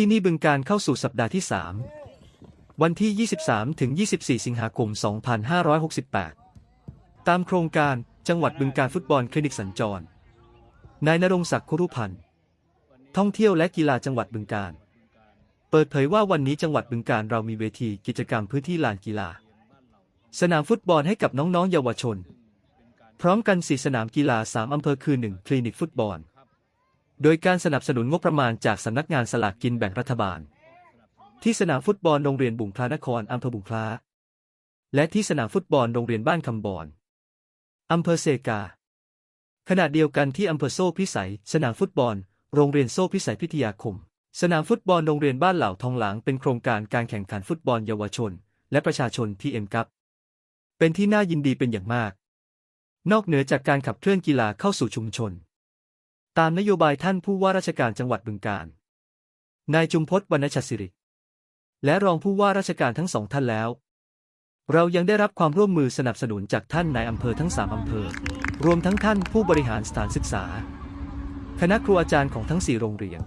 ที่นี่บึงการเข้าสู่สัปดาห์ที่ 3 วันที่ 23 ถึง 24 สิงหาคม 2568 ตามโครงการจังหวัดบึงการฟุตบอลคลินิกสัญจร นายนรงศักดิ์คุรุพันธ์ ท่องเที่ยวและกีฬาจังหวัดบึงการ เปิดเผยว่าวันนี้จังหวัดบึงการเรามีเวทีกิจกรรมพื้นที่ลานกีฬา สนามฟุตบอลให้กับน้องๆเยาวชน พร้อมกันสี่สนามกีฬา3อำเภอคือ 1 คลินิกฟุตบอล โดยการสนับสนุนงบประมาณจากสำนักงานสลากกินแบ่งรัฐบาล ที่สนามฟุตบอลโรงเรียนบุงคลานครอำเภอบุงคลาและที่สนามฟุตบอลโรงเรียนบ้านคำบอนอำเภอเซกา ขณะเดียวกันที่อำเภอโซ่พิสัย สนามฟุตบอล โรงเรียนโซ่พิสัยพิทยาคม สนามฟุตบอลโรงเรียนบ้านเหล่าทองหลางเป็นโครงการการแข่งขันฟุตบอลเยาวชน และประชาชน PM ครับเป็นที่น่ายินดีเป็นอย่างมาก นอกเหนือจากการขับเคลื่อนกีฬาเข้าสู่ชุมชน ตามนโยบายท่านผู้ว่าราชการจังหวัดบึงกาฬ นายจุมพศวรรณชัดสิริ และรองผู้ว่าราชการทั้งสองท่านแล้ว เรายังได้รับความร่วมมือสนับสนุนจากท่านนายอำเภอทั้งสามอำเภอ รวมทั้งท่านผู้บริหารสถานศึกษา คณะครูอาจารย์ของทั้งสี่โรงเรียน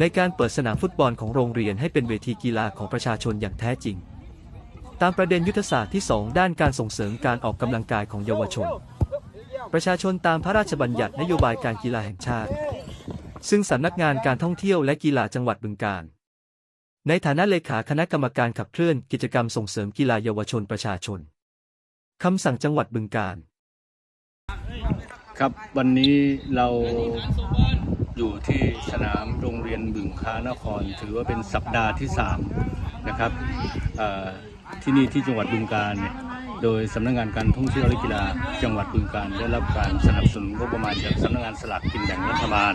ในการเปิดสนามฟุตบอลของโรงเรียนให้เป็นเวทีกีฬาของประชาชนอย่างแท้จริง ตามประเด็นยุทธศาสตร์ที่ 2 ด้านการส่งเสริมการออกกำลังกายของเยาวชน ประชาชนตามพระราชบัญญัตินโยบายการกีฬาแห่งชาติ ซึ่งสำนักงานการท่องเที่ยวและกีฬาจังหวัดบึงกาฬในฐานะเลขาคณะกรรมการขับเคลื่อนกิจกรรมส่งเสริมกีฬาเยาวชนประชาชนคำสั่งจังหวัดบึงกาฬครับวันนี้เราอยู่ที่สนามโรงเรียนบึงคานคร ถือว่าเป็นสัปดาห์ที่3นะครับอ่อที่นี่ที่จังหวัดบึงการเนี่ย โดยสำนักงานการท่องเที่ยวและกีฬาจังหวัดบึงการได้รับการสนับสนุนงบประมาณจากสำนักงานสลากกินแบ่งรัฐบาล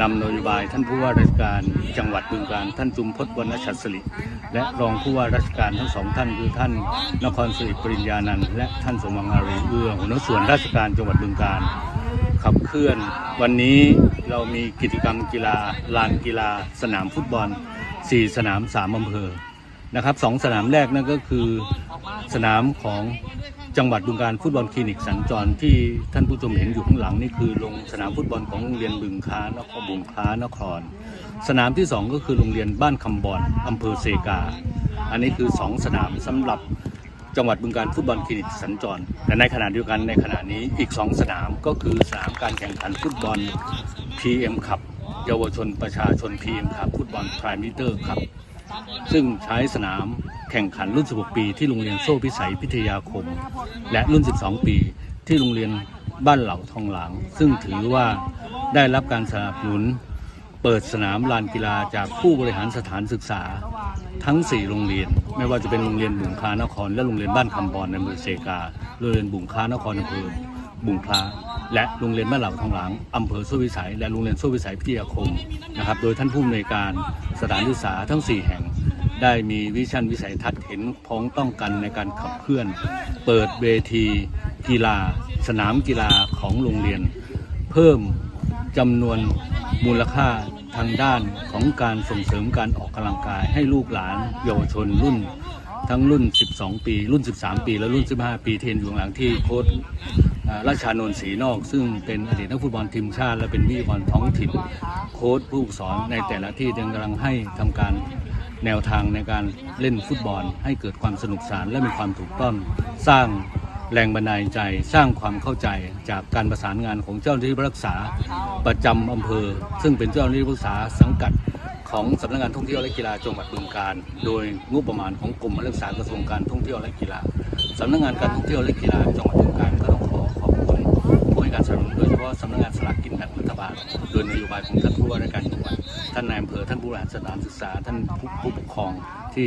นำนโยบายท่านผู้ว่าราชการจังหวัดบึงการท่านจุมพจน์วรรณชัดสริและรองผู้ว่าราชการทั้งสองท่านคือท่านนครสิริปริญญานันท์และท่านสมวังอารีเอื้อหัวหน้าส่วนราชการจังหวัดบึงการขับเคลื่อน วันนี้เรามีกิจกรรมกีฬาลานกีฬา สนามฟุตบอล 4 สนาม 3อำเภอนะครับสองสนามแรกนั่นก็คือ สนามของจังหวัดบึงการฟุตบอลคลินิกสัญจรที่ท่านผู้ชมเห็นอยู่ข้างหลังนี่คือลงสนามฟุตบอลของโรงเรียนบึงค้านครบุงค้านคร สนามที่สองก็คือโรงเรียนบ้านคำบอนอำเภอเซกา อันนี้คือสองสนามสำหรับจังหวัดบึงการฟุตบอลคลินิกสัญจร แต่ในขณะเดียวกันในขณะนี้อีก 2 สนามก็คือสนามการแข่งขันฟุตบอล PM ขับเยาวชนประชาชน PM ขับฟุตบอลพรายมิเตอร์ครับซึ่งใช้สนาม แข่งขันรุ่น 16 ปี ที่โรงเรียนโซ่พิสัยพิทยาคม และรุ่น 12 ปี ที่โรงเรียนบ้านเหล่าทองหลาง ซึ่งถือว่าได้รับการสนับสนุน เปิดสนามลานกีฬาจากผู้บริหารสถานศึกษา ทั้ง 4 โรงเรียน ไม่ว่าจะเป็นโรงเรียนบุงคานคร และโรงเรียนบ้านคำบอนในอำเภอเซกาโรงเรียนบุงคานครอำเภอบุงคลาและโรงเรียนบ้านเหล่าทองหลางอำเภอโซ่วิสัย และโรงเรียนโซ่วิสัยพิทยาคมนะครับโดยท่านผู้อำนวยการสถานศึกษาทั้ง 4 แห่ง ได้มีวิชั่นวิสัยทัศน์เห็นพ้องต้องกันในการขับเคลื่อน เปิดเวทีกีฬา สนามกีฬาของโรงเรียน เพิ่มจำนวนมูลค่าทางด้านของการส่งเสริมการออกกำลังกาย ให้ลูกหลานเยาวชนรุ่น ทั้งรุ่น 12 ปี รุ่น 13 ปี และรุ่น 15 ปีเทนอยู่หลังที่โค้ชราชานนท์ศรีนอก ซึ่งเป็นอดีตนักฟุตบอลทีมชาติ และเป็นวิทยากรท้องถิ่น โค้ชผู้สอนในแต่ละที่ยังกำลังให้ทำการ แนวทางในการเล่นฟุตบอล ให้เกิดความสนุกสนานและมีความถูกต้องสร้างแรงบันดาลใจสร้างความเข้าใจจากการประสานงานของเจ้าหน้าที่รักษาประจำอำเภอ ซึ่งเป็นเจ้าหน้าที่รักษาสังกัดของสำนักงานท่องเที่ยวและกีฬาจังหวัดบึงการ โดยงบประมาณของกรมรักษากระทรวงการท่องเที่ยวและกีฬาสำนักงานการท่องเที่ยวและกีฬาจังหวัดบึงการก็ต้องขอขอบคุณผู้ให้การสนับสนุนโดยเฉพาะสำนักงานสลากกินแบ่งรัฐ โดยนโยบายของท่านผู้ว่าราชการจังหวัดท่านนายอำเภอท่านผู้บริหารสถานศึกษา ท่านผู้ปกครองที่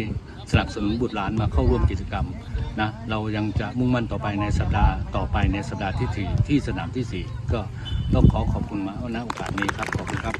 สนับสนุนบุตรหลานมาเข้าร่วมกิจกรรมนะเรายังจะมุ่งมั่นต่อไปในสัปดาห์ต่อไปในสัปดาห์ที่สี่ที่สนามที่สี่ก็ต้องขอขอบคุณมาณโอกาสนี้ครับขอบคุณครับ